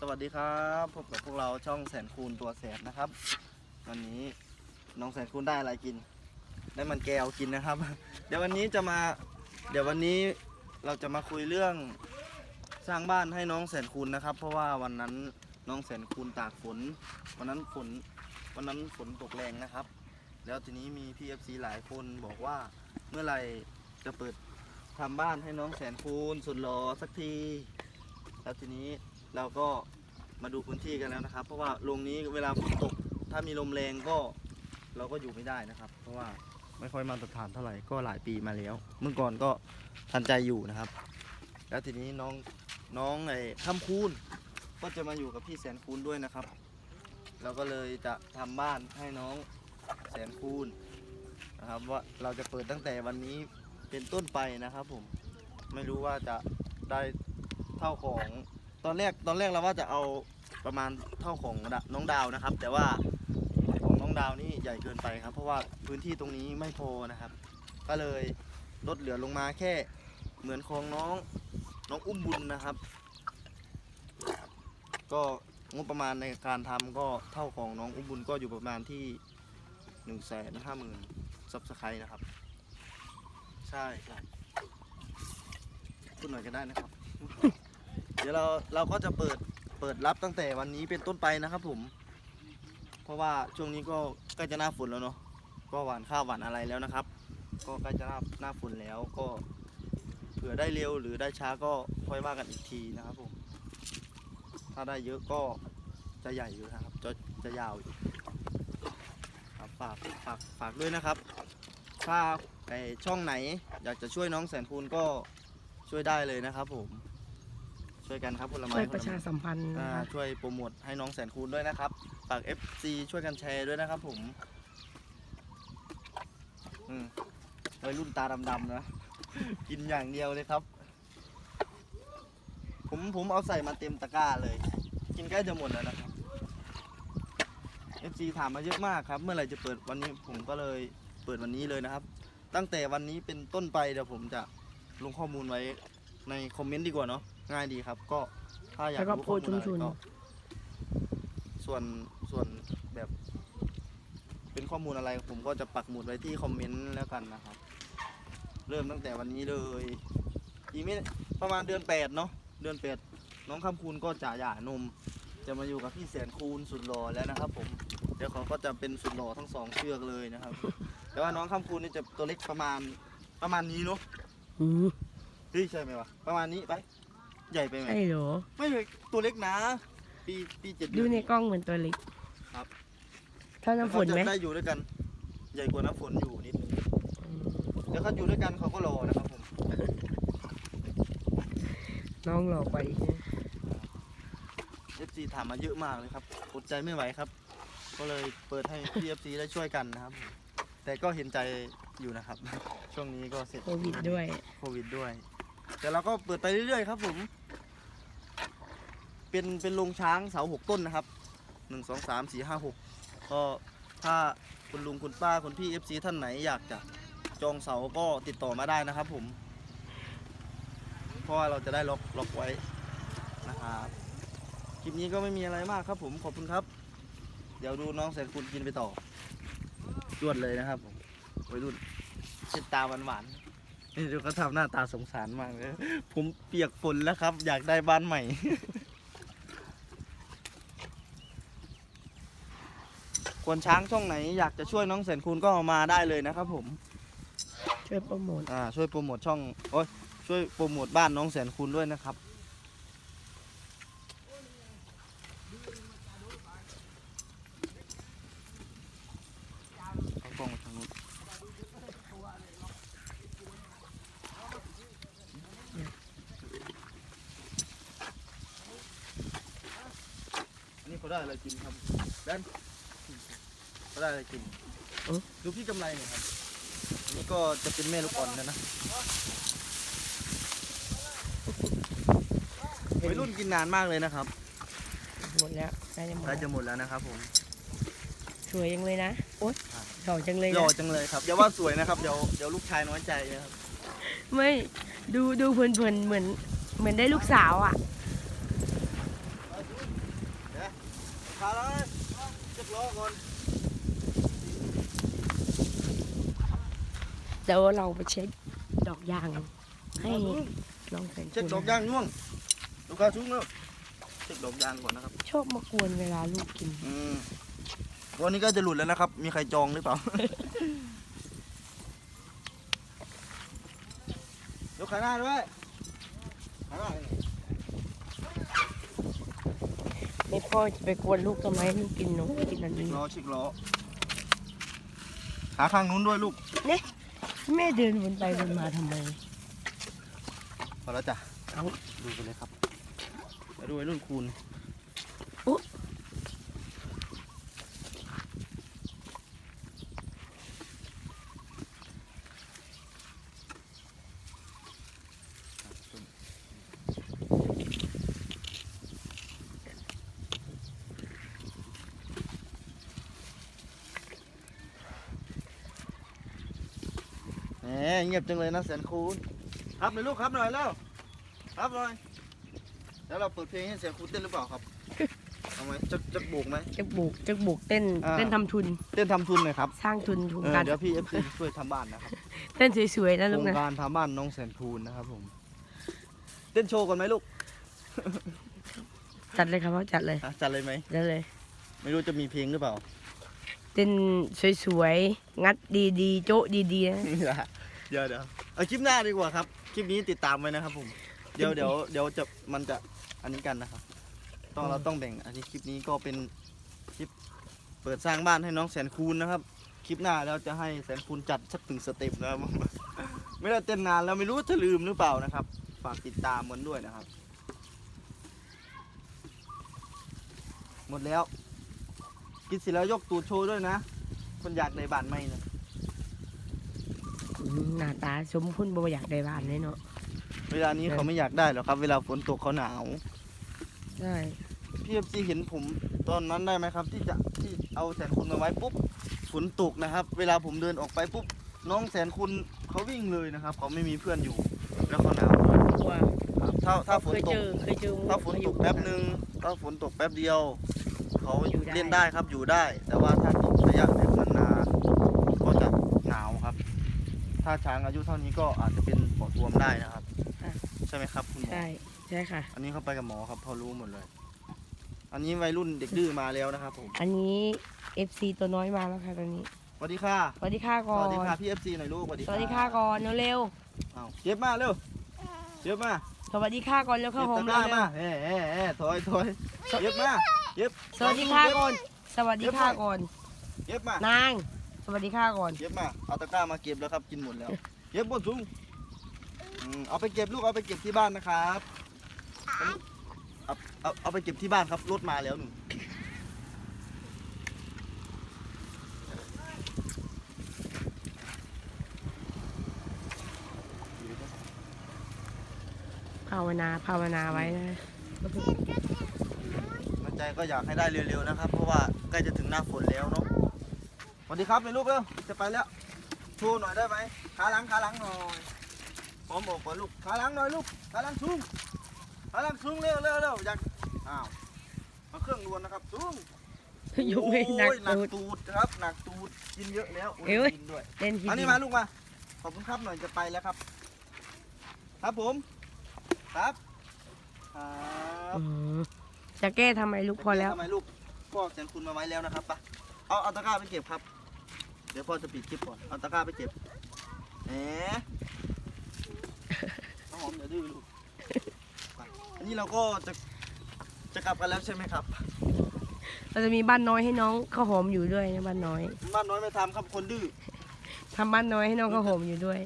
สวัสดีครับพบกับพวกเราช่องแสนคูณตัวแสบนะครับ วันนี้น้องแสนคูณได้อะไรกิน ได้มันแก้วกินนะครับ เดี๋ยววันนี้จะมา เดี๋ยววันนี้เราจะมาคุยเรื่องสร้างบ้านให้น้องแสนคูณนะครับ เพราะว่าวันนั้นน้องแสนคูณตากฝน วันนั้นฝนวันนั้นฝนตกแรงนะครับ แล้วทีนี้มีพี่เอฟซีหลายคนบอกว่าเมื่อไหร่จะเปิดทำบ้านให้น้องแสนคูณสุดหล่อสักที แล้วทีนี้ เราก็มาดูพื้นที่กันแล้วนะครับ เพราะว่าโรงนี้เวลาฝนตก ถ้ามีลมแรงก็เราก็อยู่ไม่ได้นะครับ เพราะว่าไม่ค่อยมาตรฐานเท่าไหร่ก็หลายปีมาแล้ว เมื่อก่อนก็ทันใจอยู่นะครับ แล้วทีนี้น้องน้องไอ้คำคูณก็จะมาอยู่กับพี่แสนคูณด้วยนะครับ เราก็เลยจะทำบ้านให้น้องแสนคูณนะครับว่าเราจะเปิดตั้งแต่วันนี้เป็นต้นไปนะครับผมไม่รู้ว่าจะได้เท่าของ ตอนแรกตอนแรกเราว่าจะเอาประมาณเท่าของน้องดาวนะครับ แต่ว่าของน้องดาวนี่ใหญ่เกินไปครับ เพราะว่าพื้นที่ตรงนี้ไม่พอนะครับ ก็เลยลดเหลือลงมาแค่เหมือนของน้องน้องอุ้มบุญนะครับ ก็งบประมาณในการทำก็เท่าของน้องอุ้มบุญก็อยู่ประมาณที่หนึ่งแสนห้าหมื่นซับสไครต์นะครับ ใช่ใช่พูดหน่อยก็ได้นะครับ ดี๋ยวเราเราก็จะเปิดเปิดรับตั้งแต่วันนี้เป็นต้นไปนะครับผม เพราะว่าช่วงนี้ก็ใกล้จะหน้าฝนแล้วเนาะก็หวานข้าวหวานอะไรแล้วนะครับ ก็ใกล้จะหน้าหน้าฝนแล้วก็เผื่อได้เร็วหรือได้ช้าก็ค่อยว่ากันอีกทีนะครับผมถ้าได้เยอะก็จะใหญ่อยู่นะครับ จะจะยาวอยู่ครับฝากฝากฝากด้วยนะครับ ถ้าไอช่องไหนอยากจะช่วยน้องแสนคูณก็ช่วยได้เลยนะครับผม ช่วยกันครับผลไม้ช่วยผปลระชาไม้สัมพันธ์อ่านะคะช่วยโปรโมทให้น้องแสนคูณด้วยนะครับ ฝาก FC ช่วยกันแชร์ด้วยนะครับผมอืมวัยรุ่นตาดำๆนะ กินอย่างเดียวเลยครับ ผมผมเอาใส่มาเต็มตะกร้าเลย กินใกล้จะหมดแล้วนะครับ FC ถามมาเยอะมากครับ เมื่อไหร่จะเปิดวันนี้ผมก็เลยเปิดวันนี้เลยนะครับ ตั้งแต่วันนี้เป็นต้นไปเดี๋ยวผมจะลงข้อมูลไว้ในคอมเมนต์ดีกว่าเนาะ ง่ายดีครับ ก็ถ้าอยากแล้วก็รู้โพข้อสต์มูลชุมอะไรชน ก็ส่วนส่วนแบบ เป็นข้อมูลอะไร ผมก็จะปักหมุดไว้ที่คอมเมนต์แล้วกันนะครับ เริ่มตั้งแต่วันนี้เลยอีกไม่ประมาณเดือนแปดเนาะเดือนแปดน้องคำคูณก็จะหย่านม จะมาอยู่กับพี่แสนคูณสุดหล่อแล้วนะครับ ผมเดี๋ยวเขาก็จะเป็นสุดหล่อทั้งสองเชือกเลยนะครับ แต่ว่าน้องคำคูณนี่จะตัวเล็กประมาณประมาณนี้เนาะ อืมเฮ้ยใช่ไหมวะประมาณนี้ไป ใหญ่ไปไหมใช่เหรอ ไม่เลยตัวเล็กนะ ปีปีเจ็ดดูเดือนในกล้องเหมือนตัวเล็กครับ เท่าน้ำฝนไหมเขาจะได้อยู่ด้วยกัน ใหญ่กว่าน้ำฝนอยู่นิดนึงอืมเดี๋ยวเขาอยู่ด้วยกันเขาก็รอนะครับผมน้องหล่อไปเอฟซีถามมาเยอะมากเลยครับอดใจไม่ไหวครับ ก็เลยเปิดให้พี่เอฟซีได้ช่วยกันนะครับ แต่ก็เห็นใจอยู่นะครับ ช่วงนี้ก็เสร็จโควิดด้วย โควิดด้วย แต่เราก็เปิดไปเรื่อยๆครับผม เป็นเป็นโรงช้างเสาหกต้นนะครับหนึ่งสองสามสี่ห้าหกก็ถ้าคุณลุงคุณป้าคุณพี่เอฟซีท่านไหนอยากจะจองเสาก็ติดต่อมาได้นะครับผม เพราะว่าเราจะได้ล็อกล็อกไว้นะครับคลิปนี้ก็ไม่มีอะไรมากครับผมขอบคุณครับ เดี๋ยวดูน้องแสนคุณกินไปต่อจวดเลยนะครับผมวัยรุ่นเช็ดตาหวานๆ นี่ดูเขาทำหน้าตาสงสารมากเลยผมเปียกฝนแล้วครับ อยากได้บ้านใหม่ ควรช้างช่องไหนอยากจะช่วยน้องแสนคูณก็มาได้เลยนะครับผม ช่วยโปรโมท อ่าช่วยโปรโมทช่องโอ้ยช่วยโปรโมทบ้านน้องแสนคูณด้วยนะครับ เอากล้องมาทางนู้นอันนี้ เขาได้อะไรกินครับแดนเขาได้อะไรกินดูพี่กำไรหน่อยครับอันนี่ก็จะเป็นแม่ลูกอ่อนนะนะวัยรุ่นกินนานมากเลยนะครับหมดแล้วใกล้จะหมดใกล้แล้วจะหมดแล้วนะครับผม สวยจังเลยนะโอ๊ยครับ หล่อจังเลยหล่อนะจังเลยครับอย่าว่าสวยนะครับเดี๋ยวเดี๋ยวลูกชายน้อยใจนะครับไม่ดูดูเพลินๆเหมือนเหมือนได้ลูกสาวอะ ขาเลยเจ็บล้อก่อนเดี๋ยวเราไปเช็คดอกยาง ให้น้องแสนเช็คคูณดอกยางน่วงลูกค้าชุ่มแล้วเช็คดอกยางก่อนนะครับ ชอบมากวนเวลาลูกกินอืมวันนี้ก็จะหลุดแล้วนะครับ มีใครจองหรือเปล่ายกขาหน้าด้วยขาหน้า ไม่พ่อจะไปกวนลูกทำไมลูกกินนมกินอันนี้ล้อชิกล้อขาข้างนู้นด้วยลูกแม่เดินวนไปวนมาทำไมพอแล้วจ้ะเอาดูไปเลยครับมาดูไอ้รุ่นคูณอุ๊ เงียบจังเลยนะแสนคูณครับหน่อยลูกครับหน่อยแล้วครับหน่อยแล้วเราเปิดเพลงให้แสนคูณเต้นหรือเปล่าครับเอาไหมจักจักโบกไหม จะบุกจะบุกเต้นอ่า เต้นทำทุนเต้นทำทุนหน่อยครับสร้างทุนทุนเออการเดี๋ยวพี่เอฟซีช่วยทำบ้านนะครับเต้นสวยๆนะโคลูรกงนะการทำบ้านน้องแสนคูณนะครับผม เต้นโชว์ก่อนไหมลูกจัดเลยครับพ่อจัดเลยอะจัดเลยไหมจัดเลย ไม่รู้จะมีเพลงหรือเปล่า เต้นสวยๆงัดดีๆโจ๊ะดีๆนะ เดี๋ยวเดี๋ยวเอาคลิปหน้าดีกว่าครับ คลิปนี้ติดตามไว้นะครับ ผม เดี๋ยวเดี๋ยวเดี๋ยวจะมันจะอันนี้กันนะครับ ต้องเราต้องแบ่ง อันนี้คลิปนี้ก็เป็นคลิปเปิดสร้างบ้านให้น้องแสนคูณนะครับ คลิปหน้าแล้วจะให้แสนคูณจัดสักถึงสเต็ปนะครับไม่ได้เต้นนานแล้วไม่รู้จะลืมหรือเปล่านะครับ ฝากติดตามกันด้วยนะครับ หมดแล้ว กินเสร็จแล้วยกตูดโชว์ด้วยนะ คนอยากในบ้านไม่นะ หน้าตาสมพุ่นบ่อยากได้บ้านเลยเนาะ เวลานี้เขาไม่อยากได้หรอกครับ เวลาฝนตกเขาหนาวใช่พี่เอฟซีเห็นผมตอนนั้นได้ไหมครับ ที่จะที่เอาแสนคุณมาไว้ปุ๊บฝนตกนะครับ เวลาผมเดินออกไปปุ๊บน้องแสนคุณเขาวิ่งเลยนะครับ เขาไม่มีเพื่อนอยู่ แล้วเขาหนาวกลัวครับถ้าถ้าฝนเคยตเจก อเคยเจอถ้าฝนตกแป๊บหนึ่งถ้าฝนตกแป๊บเดียว เขาอยู่ได้เล่นได้ครับอยู่ได้ แต่ว่าถ้าตกระยะแบบนานๆก็จะหนาวครับ ถ้าช้างอายุเท่านี้ก็อาจจะเป็นปอดบวมได้นะครับใช่ไหมครับคุณหมอ ใช่ใช่ค่ะ อันนี้เขาไปกับหมอครับพอรู้หมดเลย อันนี้วัยรุ่นเด็กดื้อมาแล้วนะครับผมอันนี้ FC ตัวน้อยมาแล้วค่ะตอนนี้สวัสดีค่ะ สวัสดีค่ะสก่อน วัสดีค่ะพี่เอฟซีหน่อยลูกสวัสดีสวัสดีค่ะก่อนเร็วอ้าวเจ็บมาเร็วเจ็บมาๆสวัสดีค่ะก่อนเร็วเจ็ข้าวบหอตะมกเร็ร้าวมาเฮ้เฮ้เฮ้ถอยถอยเจ็บมาเจ็บๆสวัสดีค่ะก่อน สวัสดีค่ะก่อน เจ็บมานาง สวัสดีค่ะก่อน เก็บมา เอาตะกร้ามาเก็บแล้วครับ กินหมดแล้ว เก็บบนถุงอืมเอาไปเก็บลูกเอาไปเก็บที่บ้านนะครับเอาเอาเอาไปเก็บที่บ้านครับรถมาแล้วหนึ่งภาวนาภาวนาไว้นะ มันใจก็อยากให้ได้เร็วๆนะครับ เพราะว่าใกล้จะถึงหน้าฝนแล้วเนาะ สวัสดีครับเป็นลูกเร็วจะไปแล้วโชว์หน่อยได้ไหมขาหลังขาหลังหน่อยพร้อมบอกก่อนลูกขาหลังหน่อยลูกขาหลังสูงขาหลังสูงเร็วเร็วเร็วอยากอ้าวเอาเครื่องดวนนะครับสูงยกไม่หนักโอ้ยหนักตูดตูดครับหนักตูดกินเยอะแล้วโอ้ยเอ้ยกินด้วยเล่นทีอันเดีนี้ยวมาลูกมาขอบคุณครับหน่อยจะไปแล้วครับ ครับผม ครับครับอืมจะแก้ทำไมลูกพอแล้วทำไมลูกพ่อแสนคุณมาไว้แล้วนะครับไปเอาเอาตะกร้าไปเก็บครับเดี๋ยวพ่อจะปิดคลิปก่อน เอาตะกร้าไปเก็บแหมน้องหอมอย่าดื้อลูกไปอันนี้เราก็จะจะกลับกันแล้วใช่ไหมครับ เราจะมีบ้านน้อยให้น้องข้าวหอมอยู่ด้วยนะบ้านน้อยบ้านน้อยไม่ทำครับคนดื้อทำบ้านน้อยให้น้องข้าวหอมอยู่ด้วย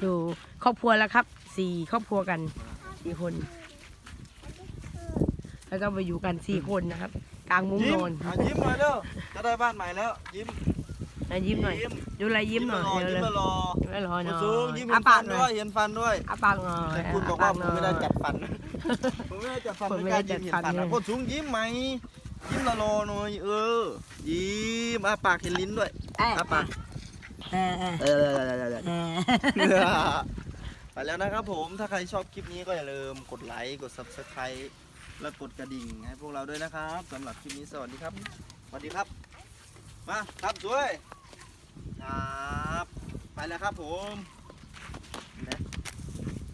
อยู่ครอบครัวแล้วครับสี่ครอบครัวกันสี่คน แล้วก็ไปอยู่กันสี่คนนะครับ กลางมุ้งยิ้นมอนอะยิ้มหน่อยเด้อจะได้บ้านใหม่แล้ว ยิ้มนะยิ้มหน่อย ดูอะไรยิ้มหน่อยยิ้เร็วมๆมารอยิ้มมารอหยิ้มน่อยสูงยิ้มอาเห็นปาฟักนหน่ด้วอยยเห็นฟันด้วยอาปากหน่อยแต่คุณบอกว่าผมไม่ได้จัดอาปฟันผมไม่ได้จัดฟันผมไม่ไม่กได้ล้ายิ้มจัเห็ดนฟัฟันนเลนะยโคตรสูงยิ้มไหมยิ้มละรอหน่อยเออ ยิ้มอาปากเห็นลิ้นด้วยเอ้ยอาปากเออเออเออ เออ ไปแล้วนะครับผม ถ้าใครชอบคลิปนี้ก็อย่าลืมกดไลค์ กด subscribe และกดกระดิ่งให้พวกเราด้วยนะครับสำหรับคลิปนี้สวัสดีครับสวัสดีครับ มาครับสวยครับ ไปแล้วครับผม